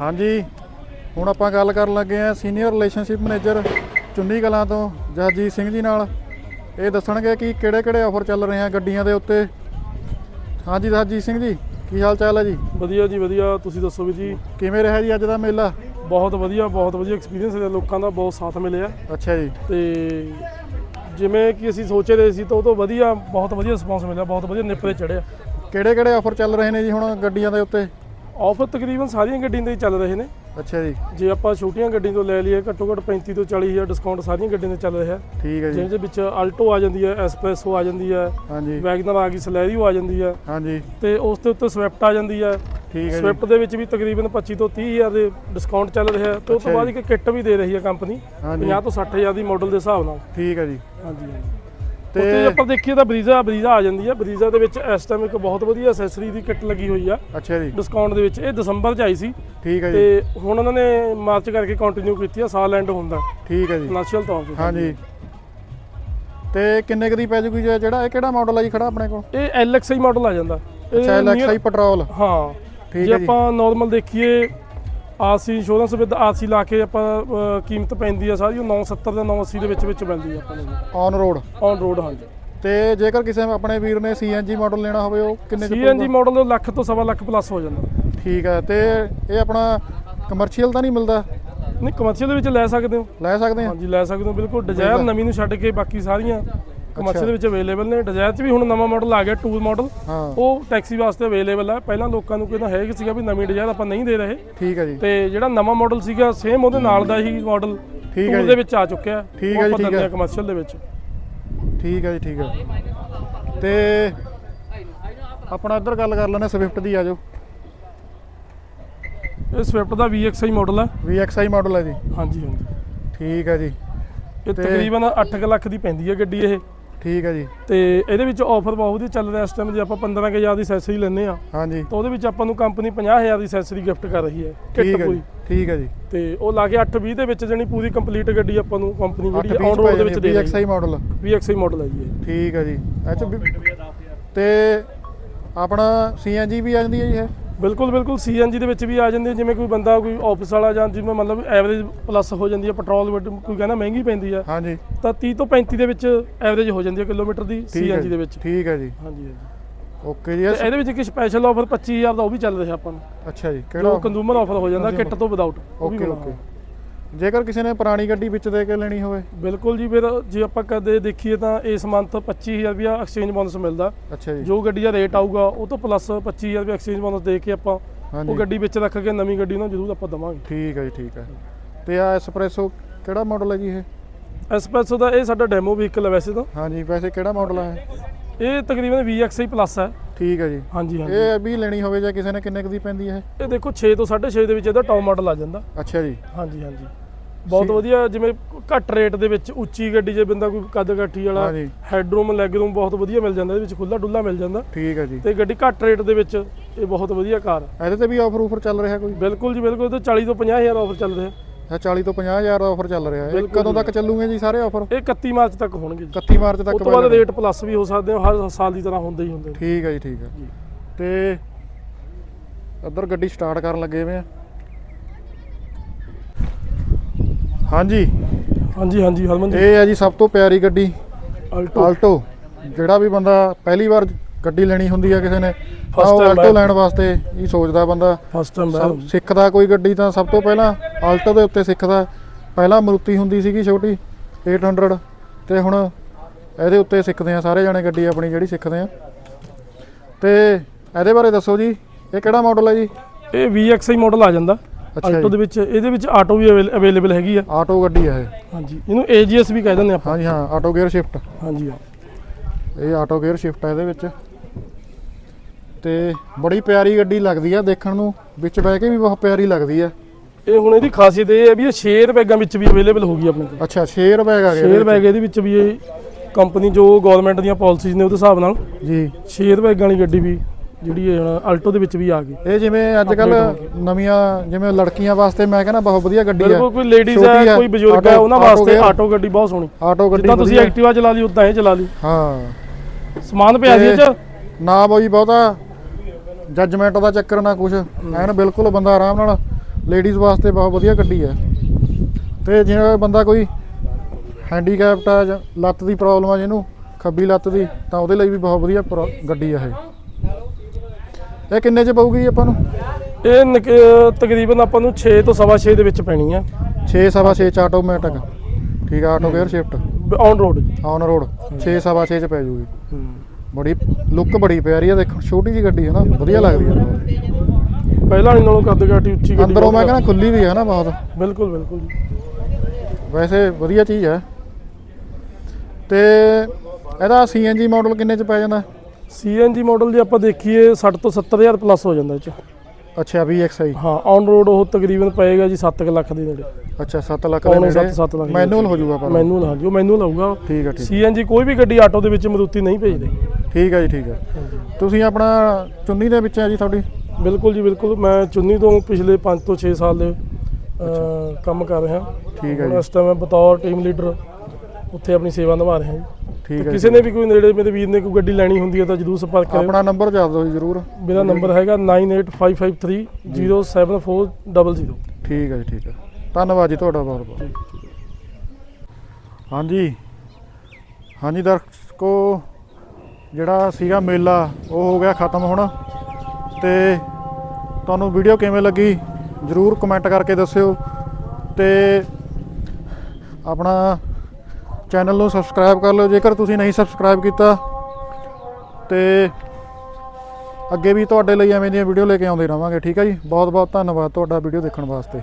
ਹਾਂਜੀ ਹੁਣ ਆਪਾਂ ਗੱਲ ਕਰਨ ਲੱਗੇ ਆ ਸੀਨੀਅਰ ਰਿਲੇਸ਼ਨਸ਼ਿਪ ਮੈਨੇਜਰ ਚੁੰਨੀ ਕਲਾਂ ਤੋਂ ਜਸਜੀਤ ਸਿੰਘ ਜੀ ਨਾਲ। ਇਹ ਦੱਸਣਗੇ ਕਿ ਕਿਹੜੇ ਕਿਹੜੇ ਆਫਰ ਚੱਲ ਰਹੇ ਆ ਗੱਡੀਆਂ ਦੇ ਉੱਤੇ। ਹਾਂਜੀ ਜਸਜੀਤ ਸਿੰਘ ਜੀ ਕੀ ਹਾਲ ਚਾਲ ਹੈ ਜੀ? ਵਧੀਆ ਜੀ ਵਧੀਆ। ਤੁਸੀਂ ਦੱਸੋ ਵੀ ਜੀ? ਕਿਵੇਂ ਰਿਹਾ ਜੀ ਅੱਜ ਦਾ ਮੇਲਾ? ਬਹੁਤ ਵਧੀਆ ਬਹੁਤ ਵਧੀਆ ਐਕਸਪੀਰੀਅੰਸ ਹੈ ਲੋਕਾਂ ਦਾ ਬਹੁਤ ਸਾਥ ਮਿਲਿਆ। ਅੱਛਾ ਜੀ। ਤੇ ਜਿਵੇਂ ਕਿ ਅਸੀਂ ਸੋਚੇ ਰਹੇ ਸੀ ਤਾਂ ਉਹ ਤੋਂ ਵਧੀਆ ਬਹੁਤ ਵਧੀਆ ਰਿਸਪੌਂਸ ਮਿਲਿਆ ਬਹੁਤ ਵਧੀਆ ਨਿਪਰੇ ਚੜਿਆ ਕਿਹੜੇ ਕਿਹੜੇ ਆਫਰ ਚੱਲ ਰਹੇ ਨੇ ਜੀ ਹੁਣ ਗੱਡੀਆਂ ਦੇ ਉੱਤੇ? ਆਫਰ ਤਕਰੀਬਨ ਸਾਰੀਆਂ ਗੱਡੀਆਂ ਦੇ ਹੀ ਚੱਲ ਰਹੇ ਨੇ। ਅੱਛਾ ਜੀ। ਜੇ ਆਪਾਂ ਛੋਟੀਆਂ ਗੱਡੀਆਂ ਤੋਂ ਲੈ ਲਈਏ ਘੱਟੋ ਘੱਟ 35 ਤੋਂ 40 ਹਜ਼ਾਰ ਡਿਸਕਾਊਂਟ ਸਾਰੀਆਂ ਗੱਡੀਆਂ ਦੇ ਚੱਲ ਰਿਹਾ। ਠੀਕ ਹੈ ਜੀ। ਜਿਹਦੇ ਵਿੱਚ ਆਲਟੋ ਆ ਜਾਂਦੀ ਹੈ ਐਸਪ੍ਰੈਸੋ ਆ ਜਾਂਦੀ ਹੈ ਹਾਂਜੀ। ਵੈਗਨਰ ਆ ਗਈ ਸਲੈਰੀਓ ਆ ਜਾਂਦੀ ਹੈ। ਹਾਂਜੀ। ਤੇ ਉਸ ਦੇ ਉੱਤੇ ਸਵਿਫਟ ਆ ਜਾਂਦੀ ਹੈ। ਠੀਕ ਹੈ ਸਵਿਫਟ ਦੇ ਵਿੱਚ ਵੀ ਤਕਰੀਬਨ 25 ਤੋਂ 30 ਹਜ਼ਾਰ ਦੇ ਡਿਸਕਾਊਂਟ ਚੱਲ ਰਿਹਾ। ਹੈ ਤੇ ਉਸ ਤੋਂ ਬਾਅਦ। ਇੱਕ ਕਿੱਟ ਵੀ ਦੇ ਰਹੀ ਹੈ ਕੰਪਨੀ ਹਾਂਜੀ। 50 ਤੋਂ 60 ਹਜ਼ਾਰ ਦੀ ਮਾਡਲ ਦੇ ਹਿਸਾਬ ਨਾਲ। ਠੀਕ ਹੈ ਜੀ। ਹਾਂਜੀ ਹਾਂਜੀ। ਤੇ ਤੇ ਆਪਾਂ ਦੇਖੀਏ ਤਾਂ ਬਰੀਜ਼ਾ ਬਰੀਜ਼ਾ ਆ ਜਾਂਦੀ ਹੈ ਬਰੀਜ਼ਾ ਦੇ ਵਿੱਚ ਇਸ ਟਾਈਮ ਇੱਕ ਬਹੁਤ ਵਧੀਆ ਐਕਸੈਸਰੀ ਦੀ ਕਿੱਟ ਲੱਗੀ ਹੋਈ ਆ। ਅੱਛਾ ਜੀ। ਡਿਸਕਾਊਂਟ ਦੇ ਵਿੱਚ। ਇਹ ਦਸੰਬਰ 'ਚ ਆਈ ਸੀ। ਠੀਕ ਹੈ ਜੀ। ਤੇ ਹੁਣ ਉਹਨਾਂ ਨੇ ਮਾਰਚ ਕਰਕੇ ਕੰਟੀਨਿਊ ਕੀਤੀ ਆ ਸਾਲ ਐਂਡ ਹੁੰਦਾ ਠੀਕ ਹੈ ਜੀ। ਫਾਈਨੈਂਸ਼ੀਅਲ ਤੌਰ ਤੇ। ਹਾਂਜੀ। ਤੇ ਕਿੰਨੇ ਕੁ ਦੀ ਪੈ ਜੂਗੀ ਜੀ ਜਿਹੜਾ ਇਹ ਕਿਹੜਾ ਮਾਡਲ ਹੈ ਜੀ ਖੜਾ ਆਪਣੇ ਕੋਲ? ਇਹ ਐਲਐਕਸਆਈ ਮਾਡਲ ਆ ਜਾਂਦਾ। ਅੱਛਾ ਐਲਐਕਸਆਈ ਪੈਟਰੋਲ ਹਾਂ। ਠੀਕ ਜੇ ਹੈ ਜੀ। ਆਪਾਂ ਨਾਰਮਲ ਦੇਖੀਏ ਆਰਸੀ ਇੰਸ਼ੋਰੈਂਸ ਵਿਦ ਆਰਸੀ ਲਾ ਕੇ ਆਪਾਂ ਕੀਮਤ ਪੈਂਦੀ ਆ ਸਾਰੀ ਉਹ 970 ਤੇ 980 ਦੇ ਵਿੱਚ ਵਿੱਚ ਪੈਂਦੀ ਆ ਆਪਾਂ ਨੂੰ। ਔਨ ਰੋਡ ਔਨ ਰੋਡ ਹਾਂਜੀ। ਤੇ ਜੇਕਰ ਕਿਸੇ ਆਪਣੇ ਵੀਰ ਨੇ ਸੀਐਨਜੀ ਮਾਡਲ ਲੈਣਾ ਹੋਵੇ ਉਹ ਕਿੰਨੇ ਚ ਸੀਐਨਜੀ ਪਊਗਾ? ਮਾਡਲ ਲੱਖ ਤੋਂ ਸਵਾ ਲੱਖ ਪਲੱਸ ਹੋ ਜਾਂਦਾ। ਠੀਕ ਹੈ ਤੇ ਇਹ ਆਪਣਾ ਕਮਰਸ਼ੀਅਲ ਤਾਂ ਨਹੀਂ ਮਿਲਦਾ? ਨਹੀਂ ਕਮਰਸ਼ੀਅਲ ਦੇ ਵਿੱਚ ਲੈ ਸਕਦੇ ਹੋ। ਲੈ ਸਕਦੇ ਆ? ਹਾਂਜੀ ਲੈ ਸਕਦੇ ਹੋ ਬਿਲਕੁਲ। ਡਿਜ਼ਾਇਰ। ਨਵੀਂ ਨੂੰ ਛੱਡ ਕੇ ਬਾਕੀ ਸਾਰੀਆਂ। ਕਮਰਸ਼ੀਅਲ ਦੇ ਵਿੱਚ ਅਵੇਲੇਬਲ ਨੇ। ਡਿਜ਼ਾਇਰ 'ਚ ਵੀ ਹੁਣ ਨਵਾਂ ਮਾਡਲ ਆ ਗਿਆ ਟੂਰ ਮਾਡਲ ਉਹ ਟੈਕਸੀ ਵਾਸਤੇ ਅਵੇਲੇਬਲ ਹੈ ਪਹਿਲਾਂ ਲੋਕਾਂ ਨੂੰ ਕਹਿੰਦਾ ਹੈ ਕਿ ਸੀਗਾ ਵੀ ਨਵੀਂ ਡਿਜ਼ਾਇਰ ਆਪਾਂ ਨਹੀਂ ਦੇ ਰਹੇ। ਠੀਕ ਹੈ ਜੀ। ਤੇ ਜਿਹੜਾ ਨਵਾਂ ਮਾਡਲ ਸੀਗਾ ਸੇਮ ਉਹਦੇ ਨਾਲ ਦਾ ਹੀ ਮਾਡਲ ਠੀਕ ਹੈ ਜੀ। ਦੇ ਵਿੱਚ ਆ ਚੁੱਕਿਆ। ਠੀਕ ਹੈ ਜੀ, ਠੀਕ ਹੈ। ਕਮਰਸ਼ੀਅਲ ਦੇ ਵਿੱਚ। ਠੀਕ ਹੈ ਜੀ ਠੀਕ ਹੈ ਤੇ ਆਪਣਾ ਇੱਧਰ ਗੱਲ ਕਰ ਲੈਣੇ ਸਵਿਫਟ ਦੀ ਆ ਜਾਓ। ਇਹ ਸਵਿਫਟ ਦਾ VXI ਮਾਡਲ ਹੈ VXI ਮਾਡਲ ਹੈ ਜੀ। ਹਾਂਜੀ ਹਾਂਜੀ। ਠੀਕ ਹੈ ਜੀ। ਇਹ ਤੇ- ਤਕਰੀਬਨ 8 ਲੱਖ ਦੀ ਪੈਂਦੀ ਹੈ ਗੱਡੀ ਇਹ। ਠੀਕ ਹੈ ਜੀ। ਤੇ ਇਹਦੇ ਵਿੱਚ ਆਫਰ ਬਹੁਤ ਵਧੀਆ ਚੱਲ ਰਿਹਾ ਇਸ ਟਾਈਮ ਜੇ ਆਪਾਂ 15000 ਦੀ ਐਕਸੈਸਰੀ ਲੈਂਦੇ ਆ ਹਾਂਜੀ। ਤਾਂ ਉਹਦੇ ਵਿੱਚ ਆਪਾਂ ਨੂੰ ਕੰਪਨੀ 50000 ਦੀ ਐਕਸੈਸਰੀ ਗਿਫਟ ਕਰ ਰਹੀ ਹੈ ਠੀਕ ਕਿੱਟ ਹੈ ਪੂਰੀ। ਠੀਕ ਹੈ ਜੀ। ਤੇ ਉਹ ਲਾ ਕੇ 820 ਦੇ ਵਿੱਚ ਜਣੀ ਪੂਰੀ ਕੰਪਲੀਟ ਗੱਡੀ ਆਪਾਂ ਨੂੰ ਕੰਪਨੀ ਜਿਹੜੀ 820 ਔਨ ਰੋਡ ਦੇ ਵਿੱਚ ਦੇ ਰਹੀ VXI ਮਾਡਲ ਹੈ। VXI ਮਾਡਲ ਹੈ ਜੀ ਠੀਕ ਹੈ ਜੀ। ਇਹ 'ਚ ਵੀ- ਤੇ ਆਪਣਾ ਸੀਐਨਜੀ ਵੀ ਆ ਜਾਂਦੀ ਹੈ ਜੀ ਇਹ? ਬਿਲਕੁਲ ਬਿਲਕੁਲ ਸੀਐਨਜੀ ਦੇ ਵਿੱਚ ਵੀ ਆ ਜਾਂਦੀ ਜਿਵੇਂ ਕੋਈ ਬੰਦਾ ਕੋਈ ਆਫਿਸ ਵਾਲਾ ਜਾਂ ਜਿਵੇਂ ਮਤਲਬ ਐਵਰੇਜ ਪਲੱਸ ਹੋ ਜਾਂਦੀ ਹੈ ਪੈਟਰੋਲ ਕੋਈ ਕਹਿੰਦਾ ਮਹਿੰਗੀ ਪੈਂਦੀ ਹੈ ਹਾਂਜੀ। ਤਾਂ 30 ਤੋਂ 35 ਦੇ ਵਿੱਚ ਐਵਰੇਜ ਹੋ ਜਾਂਦੀ ਹੈ ਕਿਲੋਮੀਟਰ ਦੀ ਸੀਐਨਜੀ ਦੇ ਵਿੱਚ। ਠੀਕ ਹੈ ਜੀ। ਹਾਂਜੀ ਓਕੇ ਜੀ ਇਹਦੇ ਵਿੱਚ ਇੱਕ ਸਪੈਸ਼ਲ ਆਫਰ 25000 ਦਾ ਉਹ ਵੀ ਚੱਲ ਰਿਹਾ ਆਪਾਂ ਨੂੰ। ਅੱਛਾ ਜੀ ਜੋ ਕਿਹੜਾ? ਕੰਜ਼ੂਮਰ ਆਫਰ ਹੋ ਜਾਂਦਾ ਕਿੱਟ ਤੋਂ ਵਿਦਆਊਟ ਓਕੇ ਓਕੇ ਜੇਕਰ ਕਿਸੇ ਨੇ ਪੁਰਾਣੀ ਗੱਡੀ ਵਿੱਚ ਦੇ ਕੇ ਲੈਣੀ ਹੋਵੇ। ਬਿਲਕੁਲ ਜੀ ਫਿਰ ਜੇ ਆਪਾਂ ਕਦੇ ਦੇਖੀਏ ਤਾਂ ਇਸ ਮੰਥ 25000 ਰੁਪਇਆ ਐਕਸਚੇਂਜ ਬੋਨਸ ਮਿਲਦਾ। ਅੱਛਾ ਜੀ। ਜੋ ਗੱਡੀ ਦਾ ਰੇਟ ਆਊਗਾ ਉਹ ਤੋਂ ਪਲੱਸ 25000 ਰੁਪਇਆ ਐਕਸਚੇਂਜ ਬੋਨਸ ਦੇ ਕੇ ਆਪਾਂ ਉਹ ਗੱਡੀ ਵਿੱਚ ਰੱਖ ਕੇ ਨਵੀਂ ਗੱਡੀ ਨੂੰ ਜ਼ਰੂਰ ਆਪਾਂ ਦਵਾਂਗੇ। ਠੀਕ ਹੈ ਜੀ ਠੀਕ ਹੈ। ਤੇ ਆ ਐਸਪ੍ਰੈਸੋ ਕਿਹੜਾ ਮਾਡਲ ਹੈ ਜੀ ਇਹ? ਐਸਪ੍ਰੈਸੋ ਦਾ ਇਹ ਸਾਡਾ ਡੈਮੋ ਵਹੀਕਲ ਹੈ ਵੈਸੇ ਤਾਂ। ਹਾਂਜੀ ਵੈਸੇ ਕਿਹੜਾ ਮਾਡਲ ਹੈ? ਇਹ ਤਕਰੀਬਨ VXI ਪਲੱਸ ਹੈ। ਠੀਕ ਹੈ ਜੀ। ਹਾਂਜੀ ਹਾਂਜੀ। ਇਹ ਵੀ ਲੈਣੀ ਹੋਵੇ ਜਾਂ ਕਿਸੇ ਨੇ ਕਿੰਨੇ ਕੁ ਦੀ ਪੈਂਦੀ ਹੈ? ਇਹ ਦੇਖੋ 6 ਤੋਂ 6.5 ਦੇ ਵਿੱਚ ਇਹਦਾ ਟੌਪ ਮਾਡਲ ਆ ਜਾਂਦਾ। ਅੱਛਾ ਜੀ। ਹਾਂਜੀ ਹਾਂਜੀ। ਬਹੁਤ ਵਧੀਆ ਜਿਵੇਂ ਘੱਟ ਰੇਟ ਦੇ ਵਿੱਚ ਉੱਚੀ ਗੱਡੀ ਜੇ ਬੰਦਾ ਕੋਈ ਕੱਦ ਕਾਠੀ ਵਾਲਾ ਹੈਡਰੂਮ ਲੈਗਰੂਮ ਬਹੁਤ ਵਧੀਆ ਮਿਲ ਜਾਂਦਾ ਇਹਦੇ ਵਿੱਚ ਖੁੱਲਾ ਡੁੱਲਾ ਮਿਲ ਜਾਂਦਾ। ਠੀਕ ਹੈ ਜੀ। ਤੇ ਗੱਡੀ ਘੱਟ ਰੇਟ ਦੇ ਵਿੱਚ ਇਹ ਬਹੁਤ ਵਧੀਆ ਕਾਰ ਹੈ ਇਹਦੇ ਤੇ ਵੀ ਆਫਰ ਉਫਰ ਚੱਲ ਰਿਹਾ ਕੋਈ? ਬਿਲਕੁਲ ਜੀ ਬਿਲਕੁਲ। ਤੇ 40 ਤੋਂ 50000 ਆਫਰ ਚੱਲ ਰਿਹਾ। ਇਹ 40 ਤੋਂ 50000 ਦਾ ਆਫਰ ਚੱਲ ਰਿਹਾ ਹੈ। ਬਿਲਕੁਲ ਕਦੋਂ। ਤੱਕ ਚੱਲੂਗੇ ਜੀ ਸਾਰੇ ਆਫਰ ਇਹ 31 ਮਾਰਚ ਤੱਕ ਹੋਣਗੇ ਜੀ। 31 ਮਾਰਚ ਤੱਕ ਉਸ ਤੋਂ ਬਾਅਦ। ਰੇਟ ਪਲੱਸ ਵੀ ਹੋ ਸਕਦੇ ਹਰ ਸਾਲ ਦੀ ਤਰ੍ਹਾਂ ਹੁੰਦੇ ਹੀ ਹੁੰਦੇ ਨੇ ਠੀਕ ਹੈ ਜੀ ਠੀਕ ਹੈ ਜੀ। ਤੇ ਇੱਧਰ ਗੱਡੀ ਸਟਾਰਟ ਕਰਨ ਲੱਗੇ ਹੋਏ ਆ। ਹਾਂਜੀ। ਹਾਂਜੀ ਹਾਂਜੀ ਹਰਮਨ ਜੀ ਇਹ ਹੈ ਜੀ ਸਭ ਤੋਂ ਪਿਆਰੀ ਗੱਡੀ ਆਲਟੋ ਜਿਹੜਾ ਵੀ ਬੰਦਾ ਪਹਿਲੀ ਵਾਰ ਗੱਡੀ ਲੈਣੀ ਹੁੰਦੀ ਆ ਕਿਸੇ ਨੇ। Time Alto. ਲੈਣ ਵਾਸਤੇ ਹੀ ਸੋਚਦਾ ਬੰਦਾ। ਫਸਟ ਟਾਈਮ ਸਿੱਖਦਾ ਕੋਈ ਗੱਡੀ ਤਾਂ ਸਭ ਤੋਂ ਪਹਿਲਾਂ ਆਲਟੋ ਦੇ ਉੱਤੇ ਸਿੱਖਦਾ। ਪਹਿਲਾਂ ਮਰੂਤੀ ਹੁੰਦੀ ਸੀਗੀ ਛੋਟੀ 800 ਤੇ ਹੁਣ ਇਹਦੇ ਉੱਤੇ ਸਿੱਖਦੇ ਆ ਸਾਰੇ ਜਣੇ ਗੱਡੀ ਆਪਣੀ ਜਿਹੜੀ ਸਿੱਖਦੇ ਆ। ਤੇ ਇਹਦੇ ਬਾਰੇ ਦੱਸੋ ਜੀ ਇਹ ਕਿਹੜਾ ਮਾਡਲ ਹੈ ਜੀ? ਇਹ VXI ਮਾਡਲ ਆ ਜਾਂਦਾ। ਜੀ। ਦੇ ਵਿੱਚ ਇਹਦੇ ਵਿੱਚ ਆਟੋ ਵੀ ਅਵੇਲੇਬਲ ਹੈਗੀ ਆ। ਆਟੋ ਗੱਡੀ ਹੈ ਇਹ। ਹਾਂਜੀ ਇਹਨੂੰ AGS ਵੀ ਕਹਿ ਦਿੰਦੇ ਆਪਾਂ। ਹਾਂਜੀ ਹਾਂ ਆਟੋ ਗੇਅਰ ਸ਼ਿਫਟ ਹਾਂਜੀ ਹਾਂ। ਇਹ ਆਟੋ ਗੇਅਰ ਸ਼ਿਫਟ ਹੈ ਇਹਦੇ ਵਿੱਚ। ਤੇ ਬੜੀ ਪਿਆਰੀ ਗੱਡੀ ਲੱਗਦੀ ਆ ਦੇਖਣ ਨੂੰ ਵਿੱਚ ਬਹਿ ਕੇ ਵੀ ਬਹੁਤ ਪਿਆਰੀ ਲੱਗਦੀ ਆ। ਇਹ ਹੁਣ ਇਹਦੀ ਖਾਸੀਅਤ ਇਹ ਹੈ ਵੀ ਇਹ ਸ਼ੇਅਰ ਬੈਗਾਂ ਵਿੱਚ ਵੀ ਅਵੇਲੇਬਲ ਹੋਗੀ ਆਪਣੇ ਕੋਲ। ਅੱਛਾ ਸ਼ੇਅਰ ਬੈਗ ਆ ਗਿਆ ਸ਼ੇਅਰ ਬੈਗ ਇਹਦੇ ਵਿੱਚ ਵੀ ਇਹ ਕੰਪਨੀ ਜੋ ਗਵਰਨਮੈਂਟ ਦੀਆਂ ਪਾਲਿਸੀਜ਼ ਨੇ ਉਹਦੇ ਹਿਸਾਬ ਨਾਲ ਜੀ। ਸ਼ੇਅਰ ਬੈਗਾਂ ਵਾਲੀ ਗੱਡੀ ਵੀ ਜਿਹੜੀ ਇਹ ਹੁਣ ਅਲਟੋ ਦੇ ਵਿੱਚ ਵੀ ਆ ਗਈ। ਇਹ ਜਿਵੇਂ ਅੱਜ ਕੱਲ ਨਵੀਆਂ ਜਿਵੇਂ ਲੜਕੀਆਂ ਵਾਸਤੇ ਮੈਂ ਕਹਿੰਦਾ ਬਹੁਤ ਵਧੀਆ ਗੱਡੀ ਆ। ਬਿਲਕੁਲ ਕੋਈ ਲੇਡੀਜ਼ ਆ, ਕੋਈ ਬਜ਼ੁਰਗ ਹੈ ਉਹਨਾਂ ਵਾਸਤੇ। ਆਟੋ ਗੱਡੀ ਬਹੁਤ ਸੋਹਣੀ। ਆਟੋ ਗੱਡੀ ਜਿੱਦਾਂ ਤੁਸੀਂ। ਐਕਟਿਵਾ ਚਲਾ ਲਈ ਉਦਾਂ ਇਹ ਚਲਾ ਲਈ। ਹਾਂ। ਸਮਾਨ ਪਿਆ ਸੀ ਇਹ ਚ? ਨਾ ਬਈ ਬਹੁਤਾ। ਜੱਜਮੈਂਟ ਦਾ ਚੱਕਰ ਨਾ ਕੁਛ। ਐਨ ਬਿਲਕੁਲ ਬੰਦਾ ਆਰਾਮ ਨਾਲ ਲੇਡੀਜ਼ ਵਾਸਤੇ ਬਹੁਤ ਵਧੀਆ ਗੱਡੀ ਹੈ। ਤੇ ਜਿਹੜਾ ਬੰਦਾ ਕੋਈ ਹੈਂਡੀਕੈਪਟ ਆ ਜਾਂ ਲੱਤ ਦੀ ਪ੍ਰੋਬਲਮ ਆ ਜਿਹਨੂੰ ਖੱਬੀ ਲੱਤ ਦੀ ਤਾਂ ਉਹਦੇ ਲਈ ਵੀ ਬਹੁਤ ਵਧੀਆ ਗੱਡੀ ਆ ਇਹ। ਇਹ ਕਿੰਨੇ ਚ ਪਊਗੀ ਆਪਾਂ ਨੂੰ? ਇਹ ਤਕਰੀਬਨ ਆਪਾਂ ਨੂੰ 6 ਤੋਂ ਸਵਾ 6 ਦੇ ਵਿੱਚ ਪੈਣੀ ਆ। 6 ਸਵਾ 6 ਚ ਆਟੋਮੈਟਿਕ ਠੀਕ ਆ auto gear shift on road on road 6 ਸਵਾ 6 ਚ ਪੈ ਜੂਗੀ। ਬੜੀ ਲੁੱਕ ਬੜੀ ਪਿਆਰੀ ਆ ਦੇਖੋ ਛੋਟੀ ਜੀ ਗੱਡੀ ਹੈ ਨਾ ਵਧੀਆ ਲੱਗਦੀ ਹੈ। ਪਹਿਲਾਂ ਵਾਲੀ ਨਾਲੋਂ ਕੱਦ ਕਾਟੀ ਉੱਚੀ ਗੱਡੀ ਅੰਦਰੋਂ ਮੈਂ ਕਹਿੰਦਾ ਖੁੱਲੀ ਵੀ ਹੈ ਨਾ ਬਹੁਤ। ਬਿਲਕੁਲ ਬਿਲਕੁਲ ਜੀ। ਵੈਸੇ ਵਧੀਆ ਚੀਜ਼ ਹੈ। ਤੇ ਇਹਦਾ ਸੀਐਨਜੀ ਮਾਡਲ ਕਿੰਨੇ ਚ ਪੈ ਜਾਂਦਾ? ਸੀਐਨਜੀ ਮਾਡਲ ਜੇ ਆਪਾਂ ਦੇਖੀਏ 60 ਤੋਂ 70000 ਪਲੱਸ ਹੋ ਜਾਂਦਾ ਇਹ ਚ। ਅੱਛਾ VXI ਹਾਂ ਔਨ ਰੋਡ ਉਹ ਤਕਰੀਬਨ ਪਏਗਾ ਜੀ 7 ਲੱਖ ਦੇ ਨੇੜੇ। ਅੱਛਾ 7 ਲੱਖ ਦੇ ਨੇੜੇ। 7 ਲੱਖ ਮੈਨੂਅਲ ਹੋ ਜਾਊਗਾ ਪਰ ਮੈਨੂਅਲ ਹਾਂਜੀ ਉਹ ਮੈਨੂਅਲ ਆਊਗਾ ਠੀਕ ਹੈ ਠੀਕ ਸੀਐਨਜੀ ਕੋਈ ਵੀ ਗੱਡੀ ਆਟੋ ਦੇ ਵਿੱਚ ਮਰੂਤੀ ਨਹੀਂ ਭੇਜਦੇ। ਠੀਕ ਹੈ ਜੀ ਠੀਕ ਹੈ ਤੁਸੀਂ ਆਪਣਾ ਚੁੰਨੀ ਦੇ ਵਿੱਚ ਹੈ ਜੀ ਤੁਹਾਡੀ? ਬਿਲਕੁਲ ਜੀ ਬਿਲਕੁਲ। ਮੈਂ ਚੁੰਨੀ ਤੋਂ ਪਿਛਲੇ 5 ਤੋਂ 6 ਸਾਲ ਦੇ ਕੰਮ ਕਰ ਰਿਹਾ। ਠੀਕ ਹੈ ਜੀ। ਇਸ ਟਾਈਮ ਮੈਂ ਬਤੌਰ ਟੀਮ ਲੀਡਰ ਉੱਥੇ ਆਪਣੀ ਸੇਵਾ ਨਿਭਾ ਰਿਹਾ ਜੀ। ਠੀਕ ਹੈ ਕਿਸੇ ਨੇ ਵੀ ਕੋਈ ਨੇੜੇ ਮੇਰੇ ਵੀਰ ਨੇ ਕੋਈ ਗੱਡੀ ਲੈਣੀ ਹੁੰਦੀ ਹੈ ਤਾਂ ਜਰੂਰ ਸੰਪਰਕ ਕਰਿਓ। ਆਪਣਾ ਨੰਬਰ ਦੱਸ ਦਿਓ ਜ਼ਰੂਰ। ਮੇਰਾ ਨੰਬਰ ਹੈਗਾ 9855307400 ਠੀਕ ਹੈ ਜੀ ਠੀਕ ਹੈ। ਧੰਨਵਾਦ ਜੀ ਤੁਹਾਡਾ ਬਹੁਤ ਬਹੁਤ। ਹਾਂਜੀ। ਹਾਂਜੀ ਦਰਸ਼ਕੋ ਜਿਹੜਾ ਸੀਗਾ ਮੇਲਾ ਉਹ ਹੋ ਗਿਆ ਖਤਮ ਹੁਣ। ਤੇ ਤੁਹਾਨੂੰ ਵੀਡੀਓ ਕਿਵੇਂ ਲੱਗੀ ਜਰੂਰ ਕਮੈਂਟ ਕਰਕੇ ਦੱਸਿਓ। ਤੇ ਆਪਣਾ ਚੈਨਲ ਨੂੰ ਸਬਸਕ੍ਰਾਈਬ ਕਰ ਲਓ, ਜੇਕਰ ਤੁਸੀਂ ਨਹੀਂ ਸਬਸਕ੍ਰਾਈਬ ਕੀਤਾ, ਤੇ ਅੱਗੇ ਵੀ ਤੁਹਾਡੇ ਲਈ ਐਵੇਂ ਦੀਆਂ ਵੀਡੀਓ ਲੈ ਕੇ ਆਉਂਦੇ ਰਵਾਂਗੇ, ਠੀਕ ਹੈ ਜੀ? ਬਹੁਤ ਬਹੁਤ ਧੰਨਵਾਦ ਤੁਹਾਡਾ ਵੀਡੀਓ ਦੇਖਣ ਵਾਸਤੇ।